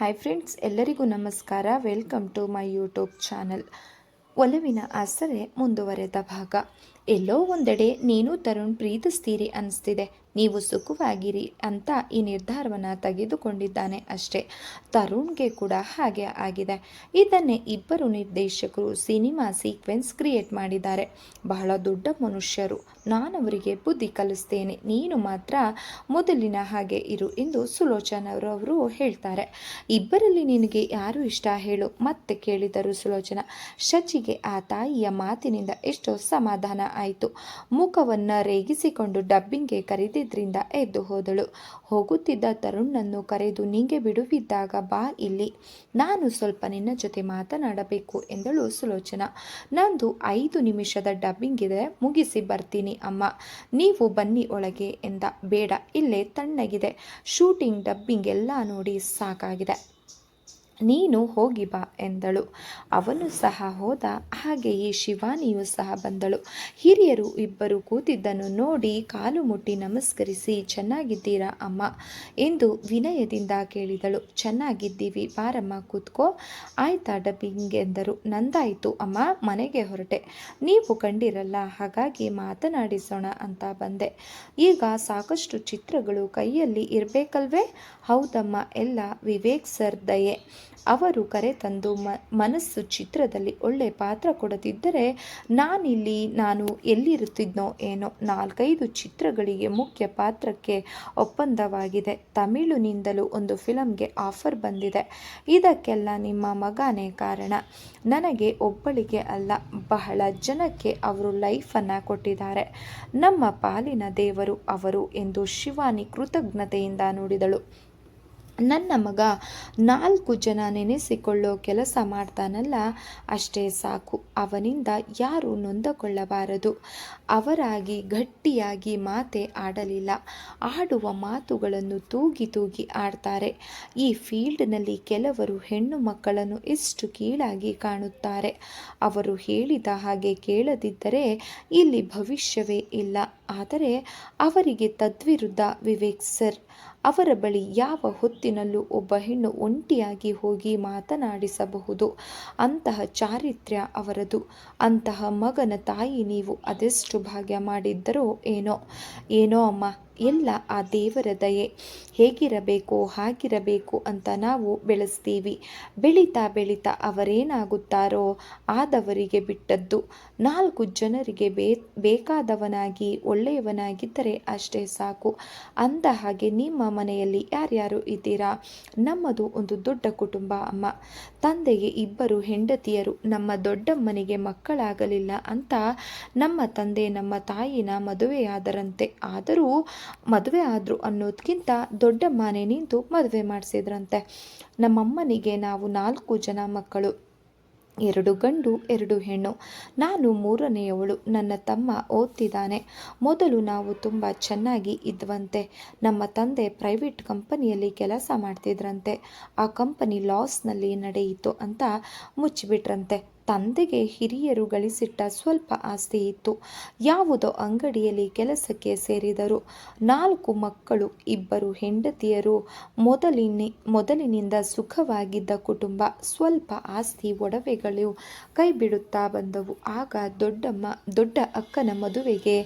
Hi friends ಎಲ್ಲರಿಗೂ ನಮಸ್ಕಾರ. Welcome to my YouTube channel ಒಲವಿನ ಆಸರೆ ಮುಂದುವರೆದ ಭಾಗ. ಎಲ್ಲೋ ಒಂದೆಡೆ ನೀನು ತರುಣ್ ಪ್ರೀತಿಸ್ತೀರಿ ಅನಿಸ್ತಿದೆ. ನೀವು ಸುಖವಾಗಿರಿ ಅಂತ ಈ ನಿರ್ಧಾರವನ್ನು ತೆಗೆದುಕೊಂಡಿದ್ದಾನೆ ಅಷ್ಟೇ. ತರುಣ್ಗೆ ಕೂಡ ಹಾಗೆ ಆಗಿದೆ. ಇದನ್ನೇ ಇಬ್ಬರು ನಿರ್ದೇಶಕರು ಸಿನಿಮಾ ಸೀಕ್ವೆನ್ಸ್ ಕ್ರಿಯೇಟ್ ಮಾಡಿದ್ದಾರೆ. ಬಹಳ ದೊಡ್ಡ ಮನುಷ್ಯರು. ನಾನವರಿಗೆ ಬುದ್ಧಿ ಕಲಿಸ್ತೇನೆ. ನೀನು ಮಾತ್ರ ಮೊದಲಿನ ಹಾಗೆ ಇರು ಎಂದು ಸುಲೋಚನರವರು ಹೇಳ್ತಾರೆ. ಇಬ್ಬರಲ್ಲಿ ನಿನಗೆ ಯಾರು ಇಷ್ಟ ಹೇಳು. ಮತ್ತೆ ಕೇಳಿದರು ಸುಲೋಚನ. ಶಚಿಗೆ ಆ ತಾಯಿಯ ಮಾತಿನಿಂದ ಎಷ್ಟೋ ಸಮಾಧಾನ ಆಯಿತು. ಮುಖವನ್ನು ರೇಗಿಸಿಕೊಂಡು ಡಬ್ಬಿಂಗ್ಗೆ ಕರೆದಿದ್ರಿಂದ ಎದ್ದು ಹೋದಳು. ಹೋಗುತ್ತಿದ್ದ ತರುಣ್ಣನ್ನು ಕರೆದು, ನಿಂಗೆ ಬಿಡುವಿದ್ದಾಗ ಬಾ ಇಲ್ಲಿ. ನಾನು ಸ್ವಲ್ಪ ನಿನ್ನ ಜೊತೆ ಮಾತನಾಡಬೇಕು ಎಂದಳು ಸುಲೋಚನಾ. ನಂದು ಐದು ನಿಮಿಷದ ಡಬ್ಬಿಂಗ್ ಇದೆ. ಮುಗಿಸಿ ಬರ್ತೀನಿ ಅಮ್ಮ. ನೀವು ಬನ್ನಿ ಒಳಗೆ ಎಂದ. ಬೇಡ, ಇಲ್ಲೇ ತಣ್ಣಗಿದೆ. ಶೂಟಿಂಗ್, ಡಬ್ಬಿಂಗ್ ಎಲ್ಲ ನೋಡಿ ಸಾಕಾಗಿದೆ. ನೀನು ಹೋಗಿ ಬಾ ಎಂದಳು. ಅವನು ಸಹ ಹೋದ ಹಾಗೆಯೇ ಶಿವಾನಿಯು ಸಹ ಬಂದಳು. ಹಿರಿಯರು ಇಬ್ಬರು ಕೂತಿದ್ದನ್ನು ನೋಡಿ ಕಾಲು ಮುಟ್ಟಿ ನಮಸ್ಕರಿಸಿ, ಚೆನ್ನಾಗಿದ್ದೀರಾ ಅಮ್ಮ? ಎಂದು ವಿನಯದಿಂದ ಕೇಳಿದಳು. ಚೆನ್ನಾಗಿದ್ದೀವಿ, ಬಾರಮ್ಮ, ಕೂತ್ಕೋ. ಆಯ್ತಾ ಡಬ್ಬಿಂಗ್ ಎಂದರು. ನಂದಾಯಿತು ಅಮ್ಮ, ಮನೆಗೆ ಹೊರಟೆ. ನೀವು ಕಂಡಿರಲ್ಲ, ಹಾಗಾಗಿ ಮಾತನಾಡಿಸೋಣ ಅಂತ ಬಂದೆ. ಈಗ ಸಾಕಷ್ಟು ಚಿತ್ರಗಳು ಕೈಯಲ್ಲಿ ಇರಬೇಕಲ್ವೇ? ಹೌದಮ್ಮ, ಎಲ್ಲ ವಿವೇಕ್ ಸರ್ ದಯೆ ಅವರು ಕರೆತಂದು ಮ, ಮನಸ್ಸು ಚಿತ್ರದಲ್ಲಿ ಒಳ್ಳೆ ಪಾತ್ರ ಕೊಡದಿದ್ದರೆ ನಾನಿಲ್ಲಿ, ನಾನು ಎಲ್ಲಿರುತ್ತಿದ್ನೋ ಏನೋ ನಾಲ್ಕೈದು ಚಿತ್ರಗಳಿಗೆ ಮುಖ್ಯ ಪಾತ್ರಕ್ಕೆ ಒಪ್ಪಂದವಾಗಿದೆ. ತಮಿಳುನಿಂದಲೂ ಒಂದು ಫಿಲಮ್ಗೆ ಆಫರ್ ಬಂದಿದೆ. ಇದಕ್ಕೆಲ್ಲ ನಿಮ್ಮ ಮಗನೇ ಕಾರಣ. ನನಗೆ ಒಬ್ಬಳಿಗೆ ಅಲ್ಲ, ಬಹಳ ಜನಕ್ಕೆ ಅವರು ಲೈಫನ್ನು ಕೊಟ್ಟಿದ್ದಾರೆ. ನಮ್ಮ ಪಾಲಿನ ದೇವರು ಅವರು ಎಂದು ಶಿವಾನಿ ಕೃತಜ್ಞತೆಯಿಂದ ನುಡಿದಳು. ನನ್ನ ಮಗ ನಾಲ್ಕು ಜನ ನೆನೆಸಿಕೊಳ್ಳೋ ಕೆಲಸ ಮಾಡ್ತಾನಲ್ಲ, ಅಷ್ಟೇ ಸಾಕು. ಅವನಿಂದ ಯಾರೂ ನೊಂದಕೊಳ್ಳಬಾರದು. ಅವರಾಗಿ ಗಟ್ಟಿಯಾಗಿ ಮಾತೆ ಆಡಲಿಲ್ಲ. ಆಡುವ ಮಾತುಗಳನ್ನು ತೂಗಿ ತೂಗಿ ಆಡ್ತಾರೆ. ಈ ಫೀಲ್ಡ್ನಲ್ಲಿ ಕೆಲವರು ಹೆಣ್ಣು ಮಕ್ಕಳನ್ನು ಇಷ್ಟು ಕೀಳಾಗಿ ಕಾಣುತ್ತಾರೆ. ಅವರು ಹೇಳಿದ ಹಾಗೆ ಕೇಳದಿದ್ದರೆ ಇಲ್ಲಿ ಭವಿಷ್ಯವೇ ಇಲ್ಲ. ಆದರೆ ಅವರಿಗೆ ತದ್ವಿರುದ್ಧ ವಿವೇಕ್ ಸರ್, ಅವರ ಬಳಿ ಯಾವ ಹೊತ್ತಿನಲ್ಲೂ ಒಬ್ಬ ಹೆಣ್ಣು ಒಂಟಿಯಾಗಿ ಹೋಗಿ ಮಾತನಾಡಿಸಬಹುದು. ಅಂತಹ ಚಾರಿತ್ರ್ಯ ಅವರದು. ಅಂತಹ ಮಗನ ತಾಯಿ ನೀವು ಅದೆಷ್ಟು ಭಾಗ್ಯ ಮಾಡಿದ್ದರೋ ಏನೋ. ಏನೋ ಅಮ್ಮ ಎಲ್ಲ ಆ ದೇವರ ದಯೆ ಹೇಗಿರಬೇಕು ಹಾಗಿರಬೇಕು ಅಂತ ನಾವು ಬೆಳೆಸ್ತೀವಿ. ಬೆಳೀತಾ ಬೆಳೀತಾ ಅವರೇನಾಗುತ್ತಾರೋ ಆದವರಿಗೆ ಬಿಟ್ಟದ್ದು. ನಾಲ್ಕು ಜನರಿಗೆ ಬೇ, ಬೇಕಾದವನಾಗಿ ಒಳ್ಳೆಯವನಾಗಿದ್ದರೆ ಅಷ್ಟೇ ಸಾಕು. ಅಂದ ಹಾಗೆ ನಿಮ್ಮ ಮನೆಯಲ್ಲಿ ಯಾರ್ಯಾರು ಇದ್ದೀರಾ? ನಮ್ಮದು ಒಂದು ದೊಡ್ಡ ಕುಟುಂಬ ಅಮ್ಮ. ತಂದೆಗೆ ಇಬ್ಬರು ಹೆಂಡತಿಯರು. ನಮ್ಮ ದೊಡ್ಡಮ್ಮನಿಗೆ ಮಕ್ಕಳಾಗಲಿಲ್ಲ ಅಂತ ನಮ್ಮ ತಂದೆ ನಮ್ಮ ತಾಯಿನ ಮದುವೆಯಾದರಂತೆ. ಆದರೂ ಮದುವೆ ಆದರು ಅನ್ನೋದಕ್ಕಿಂತ ದೊಡ್ಡ ಮನೆ ನಿಂತು ಮದುವೆ ಮಾಡಿಸಿದ್ರಂತೆ. ನಮ್ಮಮ್ಮನಿಗೆ ನಾವು ನಾಲ್ಕು ಜನ ಮಕ್ಕಳು, ಎರಡು ಗಂಡು, ಎರಡು ಹೆಣ್ಣು. ನಾನು ಮೂರನೆಯವಳು, ನನ್ನ ತಮ್ಮ ಓದ್ತಿದ್ದಾನೆ. ಮೊದಲು ನಾವು ತುಂಬ ಚೆನ್ನಾಗಿ ಇದ್ವಂತೆ. ನಮ್ಮ ತಂದೆ ಪ್ರೈವೇಟ್ ಕಂಪನಿಯಲ್ಲಿ ಕೆಲಸ ಮಾಡ್ತಿದ್ರಂತೆ. ಆ ಕಂಪನಿ ಲಾಸ್ನಲ್ಲಿ ನಡೆಯಿತು ಅಂತ ಮುಚ್ಚಿಬಿಟ್ರಂತೆ. ತಂದೆಗೆ ಹಿರಿಯರು ಗಳಿಸಿಟ್ಟ ಸ್ವಲ್ಪ ಆಸ್ತಿ ಇತ್ತು. ಯಾವುದೋ ಅಂಗಡಿಯಲ್ಲಿ ಕೆಲಸಕ್ಕೆ ಸೇರಿದರು. ನಾಲ್ಕು ಮಕ್ಕಳು, ಇಬ್ಬರು ಹೆಂಡತಿಯರು, ಮೊದಲಿನ, ಮೊದಲಿನಿಂದ ಸುಖವಾಗಿದ್ದ ಕುಟುಂಬ. ಸ್ವಲ್ಪ ಆಸ್ತಿ ಒಡವೆಗಳು ಕೈಬಿಡುತ್ತಾ ಬಂದವು. ಆಗ ದೊಡ್ಡಮ್ಮ, ದೊಡ್ಡ ಅಕ್ಕನ ಮದುವೆಗೆ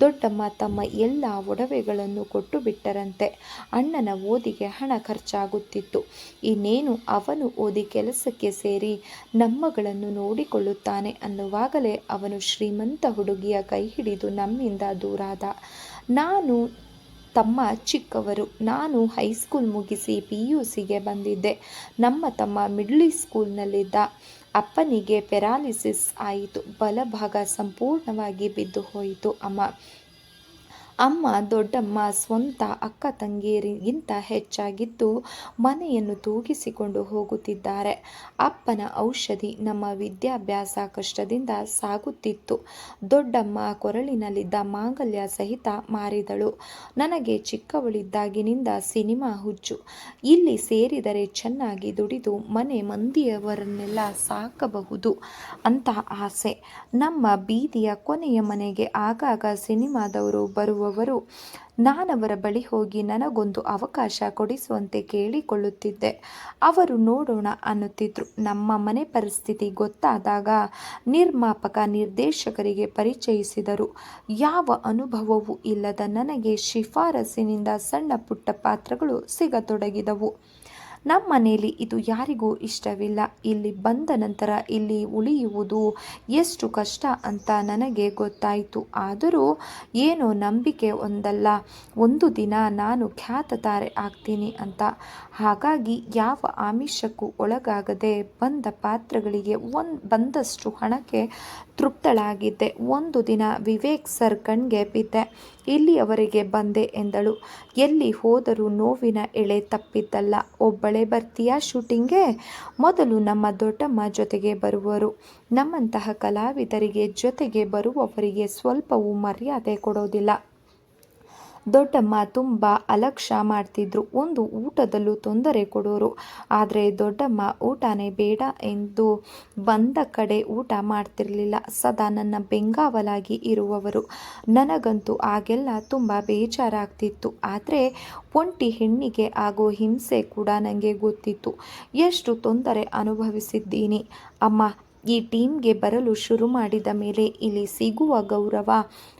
ದೊಡ್ಡಮ್ಮ ತಮ್ಮ ಎಲ್ಲ ಒಡವೆಗಳನ್ನು ಕೊಟ್ಟು ಬಿಟ್ಟರಂತೆ ಅಣ್ಣನ ಓದಿಗೆ ಹಣ ಖರ್ಚಾಗುತ್ತಿತ್ತು. ಇನ್ನೇನು, ಅವನು ಓದಿ ಕೆಲಸಕ್ಕೆ ಸೇರಿ ನಮ್ಮಗಳನ್ನು ನೋಡಿಕೊಳ್ಳುತ್ತಾನೆ ಅನ್ನುವಾಗಲೇ ಅವನು ಶ್ರೀಮಂತ ಹುಡುಗಿಯ ಕೈ ಹಿಡಿದು ನಮ್ಮಿಂದ ದೂರಾದ, ನಾನು ತಮ್ಮ ಚಿಕ್ಕವರು, ನಾನು ಹೈಸ್ಕೂಲ್ ಮುಗಿಸಿ ಪಿ ಯು ಸಿಗೆ ಬಂದಿದ್ದೆ. ನಮ್ಮ ತಮ್ಮ ಮಿಡ್ಲ್ ಸ್ಕೂಲ್ನಲ್ಲಿದ್ದ ಅಪ್ಪನಿಗೆ ಪೆರಾಲಿಸಿಸ್ ಆಯಿತು. ಬಲಭಾಗ ಸಂಪೂರ್ಣವಾಗಿ ಬಿದ್ದು ಹೋಯಿತು. ಅಮ್ಮ ಅಮ್ಮ ದೊಡ್ಡಮ್ಮ ಸ್ವಂತ ಅಕ್ಕ ತಂಗಿಯರಿಗಿಂತ ಹೆಚ್ಚಾಗಿದ್ದು ಮನೆಯನ್ನು ತೂಗಿಸಿಕೊಂಡು ಹೋಗುತ್ತಿದ್ದಾರೆ. ಅಪ್ಪನ ಔಷಧಿ ನಮ್ಮ ವಿದ್ಯಾಭ್ಯಾಸ ಕಷ್ಟದಿಂದ ಸಾಗುತ್ತಿತ್ತು. ದೊಡ್ಡಮ್ಮ ಕೊರಳಿನಲ್ಲಿದ್ದ ಮಾಂಗಲ್ಯ ಸಹಿತ ಮಾರಿದಳು. ನನಗೆ ಚಿಕ್ಕವಳಿದ್ದಾಗಿನಿಂದ ಸಿನಿಮಾ ಹುಚ್ಚು. ಇಲ್ಲಿ ಸೇರಿದರೆ ಚೆನ್ನಾಗಿ ದುಡಿದು ಮನೆ ಮಂದಿಯವರನ್ನೆಲ್ಲ ಸಾಕಬಹುದು ಅಂತ ಆಸೆ. ನಮ್ಮ ಬೀದಿಯ ಕೊನೆಯ ಮನೆಗೆ ಆಗಾಗ ಸಿನಿಮಾದವರು ಬರುವ ಬರುವವರು ನಾನವರ ಬಳಿ ಹೋಗಿ ನನಗೊಂದು ಅವಕಾಶ ಕೊಡಿಸುವಂತೆ ಕೇಳಿಕೊಳ್ಳುತ್ತಿದ್ದೆ. ಅವರು ನೋಡೋಣ ಅನ್ನುತ್ತಿದ್ರು. ನಮ್ಮ ಮನೆ ಪರಿಸ್ಥಿತಿ ಗೊತ್ತಾದಾಗ ನಿರ್ಮಾಪಕ ನಿರ್ದೇಶಕರಿಗೆ ಪರಿಚಯಿಸಿದರು. ಯಾವ ಅನುಭವವೂ ಇಲ್ಲದ ನನಗೆ ಶಿಫಾರಸಿನಿಂದ ಸಣ್ಣ ಪುಟ್ಟ ಪಾತ್ರಗಳು ಸಿಗತೊಡಗಿದವು. ನಮ್ಮ ಮನೆಯಲ್ಲಿ ಇದು ಯಾರಿಗೂ ಇಷ್ಟವಿಲ್ಲ. ಇಲ್ಲಿ ಬಂದ ನಂತರ ಇಲ್ಲಿ ಉಳಿಯುವುದು ಎಷ್ಟು ಕಷ್ಟ ಅಂತ ನನಗೆ ಗೊತ್ತಾಯಿತು. ಆದರೂ ಏನು ನಂಬಿಕೆ ಒಂದಲ್ಲ. ಒಂದು ದಿನ ನಾನು ಖ್ಯಾತ ತಾರೆ ಆಗ್ತೀನಿ ಅಂತ. ಹಾಗಾಗಿ ಯಾವ ಆಮಿಷಕ್ಕೂ ಒಳಗಾಗದೆ ಬಂದ ಪಾತ್ರಗಳಿಗೆ ಒಂದು ಬಂದಷ್ಟು ಹಣಕ್ಕೆ ತೃಪ್ತಳಾಗಿದ್ದೆ. ಒಂದು ದಿನ ವಿವೇಕ್ ಸರ್ ಕಣ್ಗೆ ಬಿದ್ದೆ. ಇಲ್ಲಿಯವರೆಗೆ ಬಂದೆ ಎಂದಳು. ಎಲ್ಲಿ ಹೋದರೂ ನೋವಿನ ಎಳೆ ತಪ್ಪಿದ್ದಲ್ಲ. ಒಬ್ಬಳೇ ಬರ್ತೀಯಾ ಶೂಟಿಂಗ್ಗೆ? ಮೊದಲು ನಮ್ಮ ದೊಡ್ಡಮ್ಮ ಜೊತೆಗೆ ಬರುವರು. ನಮ್ಮಂತಹ ಕಲಾವಿದರಿಗೆ ಜೊತೆಗೆ ಬರುವವರಿಗೆ ಸ್ವಲ್ಪವೂ ಮರ್ಯಾದೆ ಕೊಡೋದಿಲ್ಲ. ದೊಡ್ಡಮ್ಮ ತುಂಬ ಅಲಕ್ಷ್ಯ ಮಾಡ್ತಿದ್ರು. ಒಂದು ಊಟದಲ್ಲೂ ತೊಂದರೆ ಕೊಡೋರು. ಆದರೆ ದೊಡ್ಡಮ್ಮ ಊಟನೇ ಬೇಡ ಎಂದು ಬಂದ ಕಡೆ ಊಟ ಮಾಡ್ತಿರಲಿಲ್ಲ. ಸದಾ ನನ್ನ ಬೆಂಗಾವಲಾಗಿ ಇರುವವರು. ನನಗಂತೂ ಆಗೆಲ್ಲ ತುಂಬ ಬೇಜಾರಾಗ್ತಿತ್ತು. ಆದರೆ ಒಂಟಿ ಹೆಣ್ಣಿಗೆ ಆಗೋ ಹಿಂಸೆ ಕೂಡ ನನಗೆ ಗೊತ್ತಿತ್ತು. ಎಷ್ಟು ತೊಂದರೆ ಅನುಭವಿಸಿದ್ದೀನಿ. ಅಮ್ಮ ಈ ಟೀಮ್ಗೆ ಬರಲು ಶುರು ಮಾಡಿದ ಮೇಲೆ ಇಲ್ಲಿ ಸಿಗುವ ಗೌರವ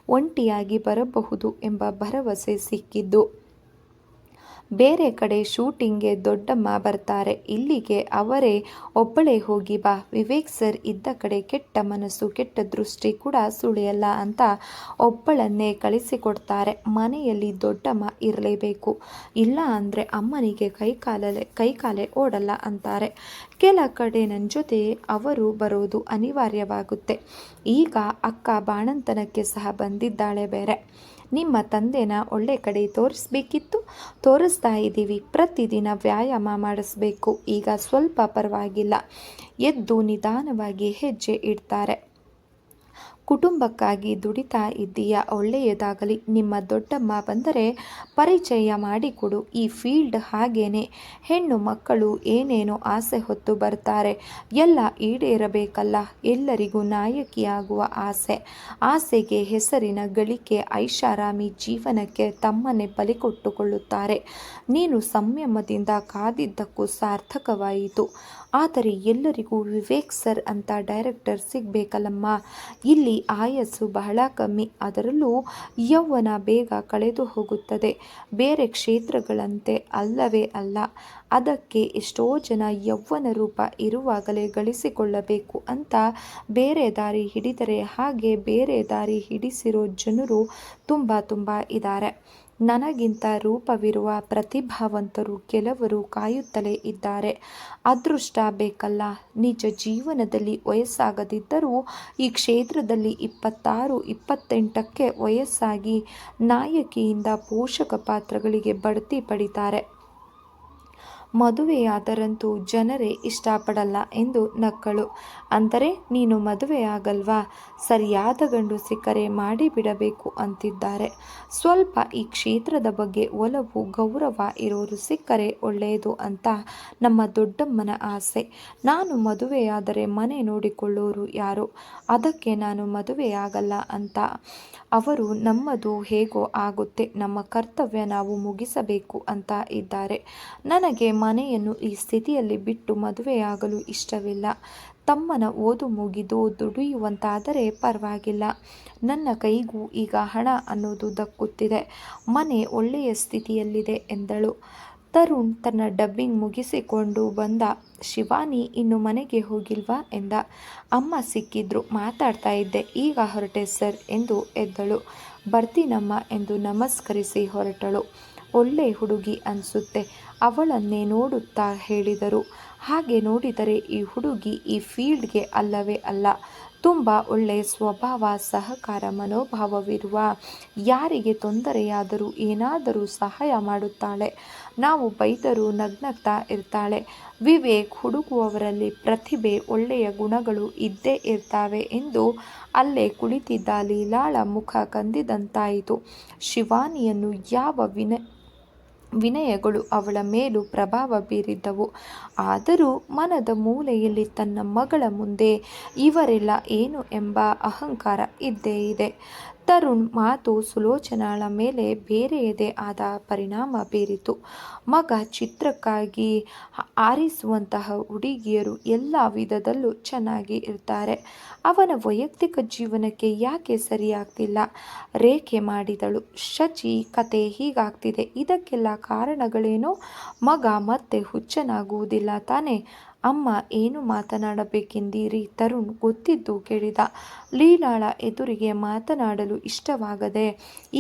ಒಂಟಿಯಾಗಿ ಬರಬಹುದು ಎಂಬ ಭರವಸೆ ಸಿಕ್ಕಿದ್ದು. ಬೇರೆ ಕಡೆ ಶೂಟಿಂಗ್ಗೆ ದೊಡ್ಡಮ್ಮ ಬರ್ತಾರೆ. ಇಲ್ಲಿಗೆ ಅವರೇ ಒಬ್ಬಳೇ ಹೋಗಿ ಬಾ. ವಿವೇಕ್ ಸರ್ ಇದ್ದ ಕಡೆ ಕೆಟ್ಟ ಮನಸ್ಸು, ಕೆಟ್ಟ ದೃಷ್ಟಿ ಕೂಡ ಸುಳಿಯಲ್ಲ ಅಂತ ಒಬ್ಬಳನ್ನೇ ಕಳಿಸಿಕೊಡ್ತಾರೆ. ಮನೆಯಲ್ಲಿ ದೊಡ್ಡಮ್ಮ ಇರಲೇಬೇಕು. ಇಲ್ಲ ಅಂದರೆ ಅಮ್ಮನಿಗೆ ಕೈಕಾಲಲೆ ಕೈಕಾಲೆ ಓಡಲ್ಲ ಅಂತಾರೆ. ಕೆಲ ಕಡೆ ನನ್ನ ಜೊತೆ ಅವರು ಬರೋದು ಅನಿವಾರ್ಯವಾಗುತ್ತೆ. ಈಗ ಅಕ್ಕ ಬಾಣಂತನಕ್ಕೆ ಸಹ ಬಂದಿದ್ದಾಳೆ ಬೇರೆ. ನಿಮ್ಮ ತಂದೆನ ಒಳ್ಳೆ ಕಡೆ ತೋರಿಸ್ಬೇಕಿತ್ತು. ತೋರಿಸ್ತಾ ಇದ್ದೀವಿ. ಪ್ರತಿದಿನ ವ್ಯಾಯಾಮ ಮಾಡಿಸ್ಬೇಕು. ಈಗ ಸ್ವಲ್ಪ ಪರವಾಗಿಲ್ಲ. ಎದ್ದು ನಿಧಾನವಾಗಿ ಹೆಜ್ಜೆ ಇಡ್ತಾರೆ. ಕುಟುಂಬಕ್ಕಾಗಿ ದುಡಿತಾ ಇದ್ದೀಯಾ? ಒಳ್ಳೆಯದಾಗಲಿ. ನಿಮ್ಮ ದೊಡ್ಡಮ್ಮ ಬಂದರೆ ಪರಿಚಯ ಮಾಡಿಕೊಡು. ಈ ಫೀಲ್ಡ್ ಹಾಗೇನೆ. ಹೆಣ್ಣು ಮಕ್ಕಳು ಏನೇನೋ ಆಸೆ ಹೊತ್ತು ಬರ್ತಾರೆ. ಎಲ್ಲ ಈಡೇರಬೇಕಲ್ಲ. ಎಲ್ಲರಿಗೂ ನಾಯಕಿಯಾಗುವ ಆಸೆ. ಆಸೆಗೆ ಹೆಸರಿನ ಗಳಿಕೆ ಐಷಾರಾಮಿ ಜೀವನಕ್ಕೆ ತಮ್ಮನ್ನೇ ಬಲಿಕೊಟ್ಟುಕೊಳ್ಳುತ್ತಾರೆ. ನೀನು ಸಂಯಮದಿಂದ ಕಾದಿದ್ದಕ್ಕೂ ಸಾರ್ಥಕವಾಯಿತು. ಆದರೆ ಎಲ್ಲರಿಗೂ ವಿವೇಕ್ ಸರ್ ಅಂತ ಡೈರೆಕ್ಟರ್ ಸಿಗಬೇಕಲ್ಲಮ್ಮ. ಇಲ್ಲಿ ಆಯಸ್ಸು ಬಹಳ ಕಮ್ಮಿ, ಅದರಲ್ಲೂ ಯೌವನ ಬೇಗ ಕಳೆದು ಹೋಗುತ್ತದೆ. ಬೇರೆ ಕ್ಷೇತ್ರಗಳಂತೆ ಅಲ್ಲವೇ ಅಲ್ಲ, ಅದಕ್ಕೆ ಎಷ್ಟೋ ಜನ ಯೌವನ ರೂಪ ಇರುವಾಗಲೇ ಗಳಿಸಿಕೊಳ್ಳಬೇಕು ಅಂತ ಬೇರೆ ದಾರಿ ಹಿಡಿದರೆ ಹಾಗೆ ಬೇರೆ ದಾರಿ ಹಿಡಿಸಿರೋ ಜನರು ತುಂಬ ತುಂಬ ಇದ್ದಾರೆ. ನನಗಿಂತ ರೂಪವಿರುವ ಪ್ರತಿಭಾವಂತರು ಕೆಲವರು ಕಾಯುತ್ತಲೇ ಇದ್ದಾರೆ. ಅದೃಷ್ಟ ಬೇಕಲ್ಲ. ನಿಜ ಜೀವನದಲ್ಲಿ ವಯಸ್ಸಾಗದಿದ್ದರೂ ಈ ಕ್ಷೇತ್ರದಲ್ಲಿ ಇಪ್ಪತ್ತಾರು, ಇಪ್ಪತ್ತೆಂಟಕ್ಕೆ ವಯಸ್ಸಾಗಿ ನಾಯಕಿಯಿಂದ ಪೋಷಕ ಪಾತ್ರಗಳಿಗೆ ಬಡ್ತಿ ಪಡಿತಾರೆ. ಮದುವೆಯಾದರಂತೂ ಜನರೇ ಇಷ್ಟಪಡಲ್ಲ ಎಂದು ನಕ್ಕಳು. ಅಂದರೆ ನೀನು ಮದುವೆಯಾಗಲ್ವಾ? ಸರಿಯಾದ ಗಂಡು ಸಿಕ್ಕರೆ ಮಾಡಿಬಿಡಬೇಕು, ಅಂತಿದ್ದಾರೆ. ಸ್ವಲ್ಪ ಈ ಕ್ಷೇತ್ರದ ಬಗ್ಗೆ ಒಲವು, ಗೌರವ ಇರೋರು ಸಿಕ್ಕರೆ ಒಳ್ಳೆಯದು ಅಂತ ನಮ್ಮ ದೊಡ್ಡಮ್ಮನ ಆಸೆ. ನಾನು ಮದುವೆಯಾದರೆ ಮನೆ ನೋಡಿಕೊಳ್ಳೋರು ಯಾರು? ಅದಕ್ಕೆ ನಾನು ಮದುವೆಯಾಗಲ್ಲ ಅಂತ. ಅವರು ನಮ್ಮದು ಹೇಗೋ ಆಗುತ್ತೆ, ನಮ್ಮ ಕರ್ತವ್ಯ ನಾವು ಮುಗಿಸಬೇಕು, ಅಂತ ಇದ್ದಾರೆ. ನನಗೆ ಮನೆಯನ್ನು ಈ ಸ್ಥಿತಿಯಲ್ಲಿ ಬಿಟ್ಟು ಮದುವೆಯಾಗಲು ಇಷ್ಟವಿಲ್ಲ. ತಮ್ಮನ ಓದು ಮುಗಿದು ದುಡಿಯುವಂತಾದರೆ ಪರವಾಗಿಲ್ಲ. ನನ್ನ ಕೈಗೂ ಈಗ ಹಣ ಅನ್ನೋದು ದಕ್ಕುತ್ತಿದೆ ಮನೆ ಒಳ್ಳೆಯ ಸ್ಥಿತಿಯಲ್ಲಿದೆ ಎಂದಳು. ತರುಣ್ ತನ್ನ ಡಬ್ಬಿಂಗ್ ಮುಗಿಸಿಕೊಂಡು ಬಂದ, ಶಿವಾನಿ ಇನ್ನು ಮನೆಗೆ ಹೋಗಿಲ್ವಾ ಎಂದ. ಅಮ್ಮ ಸಿಕ್ಕಿದ್ರು, ಮಾತಾಡ್ತಾ ಇದ್ದೆ. ಈಗ ಹೊರಟೆ ಸರ್ ಎಂದು ಎದ್ದಳು. ಬರ್ತೀನಮ್ಮ ಎಂದು ನಮಸ್ಕರಿಸಿ ಹೊರಟಳು. ಒಳ್ಳೆ ಹುಡುಗಿ ಅನಿಸುತ್ತೆ. ಅವಳನ್ನೇ ನೋಡುತ್ತಾ ಹೇಳಿದರು. ಹಾಗೆ ನೋಡಿದರೆ ಈ ಹುಡುಗಿ ಈ ಫೀಲ್ಡ್ಗೆ ಅಲ್ಲವೇ ಅಲ್ಲ. ತುಂಬ ಒಳ್ಳೆಯ ಸ್ವಭಾವ, ಸಹಕಾರ, ಮನೋಭಾವವಿರುವ ಯಾರಿಗೆ ತೊಂದರೆಯಾದರೂ ಏನಾದರೂ ಸಹಾಯ ಮಾಡುತ್ತಾಳೆ. ನಾವು ಬೈದರೂ ನಗ್ನಗ್ತಾ ಇರ್ತಾಳೆ. ವಿವೇಕ್ ಹುಡುಕುವವರಲ್ಲಿ ಪ್ರತಿಭೆ, ಒಳ್ಳೆಯ ಗುಣಗಳು ಇದ್ದೇ ಇರ್ತಾವೆ ಎಂದು ಅಲ್ಲೇ ಕುಳಿತಿದ್ದ ಲೀಲಾಳ ಮುಖ ಕಂದಿದಂತಾಯಿತು. ಶಿವಾನಿಯನ್ನು ಯಾವ ವಿನ ವಿನಯಗಳು ಅವಳ ಮೇಲೂ ಪ್ರಭಾವ ಬೀರಿದ್ದವು. ಆದರೂ ಮನದ ಮೂಲೆಯಲ್ಲಿ ತನ್ನ ಮಗಳ ಮುಂದೆ ಇವರೆಲ್ಲ ಏನು ಎಂಬ ಅಹಂಕಾರ ಇದ್ದೇ ಇದೆ. ತರುಣ್ ಮಾತು ಸುಲೋಚನಾಳ ಮೇಲೆ ಬೇರೆಯದೇ ಆದ ಪರಿಣಾಮ ಬೀರಿತು. ಮಗ ಚಿತ್ರಕ್ಕಾಗಿ ಆರಿಸುವಂತಹ ಹುಡುಗಿಯರು ಎಲ್ಲ ವಿಧದಲ್ಲೂ ಚೆನ್ನಾಗಿ ಇರ್ತಾರೆ. ಅವನ ವೈಯಕ್ತಿಕ ಜೀವನಕ್ಕೆ ಯಾಕೆ ಸರಿಯಾಗ್ತಿಲ್ಲ? ರೇಖೆ ಮಾಡಿದಳು. ಶಚಿ ಕತೆ ಹೀಗಾಗ್ತಿದೆ. ಇದಕ್ಕೆಲ್ಲ ಕಾರಣಗಳೇನೋ? ಮಗ ಮತ್ತೆ ಹುಚ್ಚನಾಗುವುದಿಲ್ಲ ತಾನೇ? ಅಮ್ಮ ಏನು ಮಾತನಾಡಬೇಕೆಂದಿರಿ? ತರುಣ್ ಗೊತ್ತಿದ್ದು ಕೇಳಿದ. ಲೀಲಾಳ ಎದುರಿಗೆ ಮಾತನಾಡಲು ಇಷ್ಟವಾಗದೆ,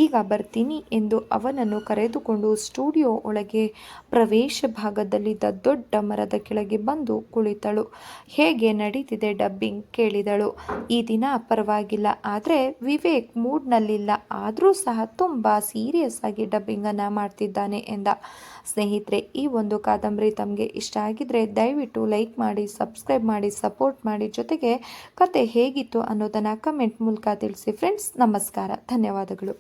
ಈಗ ಬರ್ತೀನಿ ಎಂದು ಅವನನ್ನು ಕರೆದುಕೊಂಡು ಸ್ಟುಡಿಯೋ ಒಳಗೆ ಪ್ರವೇಶ ಭಾಗದಲ್ಲಿದ್ದ ದೊಡ್ಡ ಮರದ ಕೆಳಗೆ ಬಂದು ಕುಳಿತಳು. ಹೇಗೆ ನಡೀತಿದೆ ಡಬ್ಬಿಂಗ್? ಕೇಳಿದಳು. ಈ ದಿನ ಪರವಾಗಿಲ್ಲ, ಆದರೆ ವಿವೇಕ್ ಮೂಡ್ನಲ್ಲಿಲ್ಲ. ಆದರೂ ಸಹ ತುಂಬ ಸೀರಿಯಸ್ ಆಗಿ ಡಬ್ಬಿಂಗನ್ನು ಮಾಡ್ತಿದ್ದಾನೆ ಎಂದ. ಸ್ನೇಹಿತರೆ, ಈ ಒಂದು ಕಾದಂಬರಿ ತಮಗೆ ಇಷ್ಟ ಆಗಿದ್ರೆ ದಯವಿಟ್ಟು ಲೈಕ್ ಮಾಡಿ ಸಬ್ಸ್ಕ್ರೈಬ್ ಮಾಡಿ ಸಪೋರ್ಟ್ ಮಾಡಿ ಜೊತೆಗೆ ಕತೆ ಹೇಗಿತ್ತು ಅನ್ನೋದನ್ನು ಕಮೆಂಟ್ ಮೂಲಕ ತಿಳಿಸಿ. ಫ್ರೆಂಡ್ಸ್ ನಮಸ್ಕಾರ. ಧನ್ಯವಾದಗಳು.